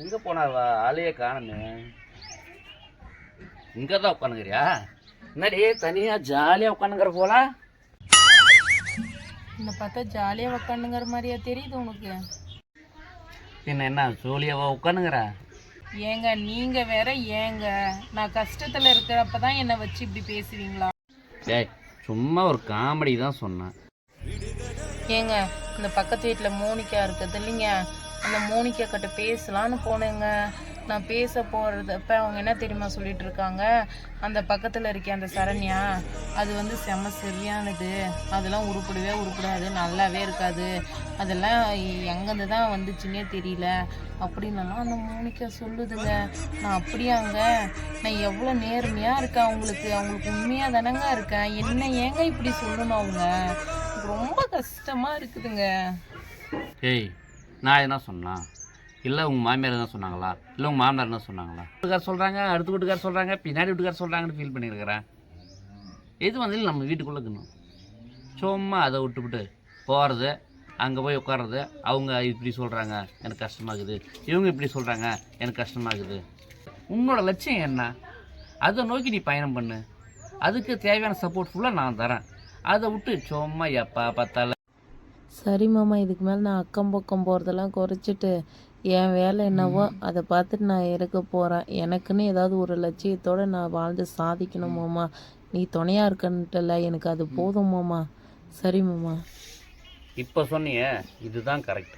எங்கே போனாவா? ஆளையே காணுமே. இங்கே தான் உட்காந்துக்கிறியா? என்னடி தனியாக ஜாலியாக உட்காந்துக்கிற போல? இந்த பார்த்தா ஜாலியாக உக்காந்துங்கிற மாதிரியா தெரியுது உனக்கு. பின்ன என்ன ஜோலியாவா உட்காந்துக்கிற? ஏங்க நீங்க வேற ஏங்க? நான் கஷ்டத்துல இருக்கிறப்ப தான் என்னை வச்சு இப்படி பேசுவீங்களா? டேய் சும்மா ஒரு காமெடி தான் சொன்னேன். ஏங்க இந்த பக்கத்து வீட்டில் மோனிகா இருக்குது இல்லைங்க. அந்த மோனிகா கிட்ட பேசலான்னு போனேங்க. நான் பேச போகிறதப்ப அவங்க என்ன தெரியுமா சொல்லிட்டு இருக்காங்க? அந்த பக்கத்தில் இருக்க அந்த சரண்யா அது வந்து செம சரியானது. அதெல்லாம் உருப்படவே உருப்படாது நல்லாவே இருக்காது. அதெல்லாம் எங்கேருந்து தான் வந்துச்சுன்னே தெரியல. அப்படின்னலாம் அந்த மோனிகா சொல்லுதுங்க நான் அப்படியாங்க நான் எவ்வளோ நேர்மையாக இருக்கேன் அவங்களுக்கு. அவங்களுக்கு உண்மையாக தானங்க இருக்கேன். என்ன ஏங்க இப்படி சொல்லணும் அவங்க? ரொம்ப கஷ்டமாக இருக்குதுங்க. ஏய் நான் என்ன சொன்னேன் இல்லை உங்கள் மாமியார் என்ன சொன்னாங்களா? இல்லை உங்கள் மாமனார் என்ன சொன்னாங்களா? வீட்டுக்கார் சொல்கிறாங்க அடுத்த வீட்டுக்கார் சொல்கிறாங்க பின்னாடி வீட்டுக்கார் சொல்கிறாங்கன்னு ஃபீல் பண்ணியிருக்கிறேன் எது வந்தாலும் நம்ம வீட்டுக்குள்ளே இருக்கணும் சும்மா அதை விட்டுவிட்டு போகிறது அங்கே போய் உட்கார்றது அவங்க இப்படி சொல்கிறாங்க எனக்கு கஷ்டமாகுது. இவங்க இப்படி சொல்கிறாங்க எனக்கு கஷ்டமாகுது. உன்னோட லட்சியம் என்ன? அதை நோக்கி நீ பயணம் பண்ணு. அதுக்கு தேவையான சப்போர்ட் ஃபுல்லாக நான் தரேன். அதை விட்டு சும்மா எப்பா பார்த்தால சரி மாமா இதுக்கு மேலே நான் அக்கம் பக்கம் போகிறதெல்லாம் குறைச்சிட்டு என் வேலை என்னவோ அதை பார்த்துட்டு நான் இருக்க போகிறேன் எனக்குன்னு ஏதாவது ஒரு லட்சியத்தோடு நான் வாழ்ந்து சாதிக்கணும் மாமா. நீ துணையாக இருக்கன்ட்டுல எனக்கு அது போதும் மாமா. சரி மாமா. இப்போ சொன்னியே இதுதான் கரெக்ட்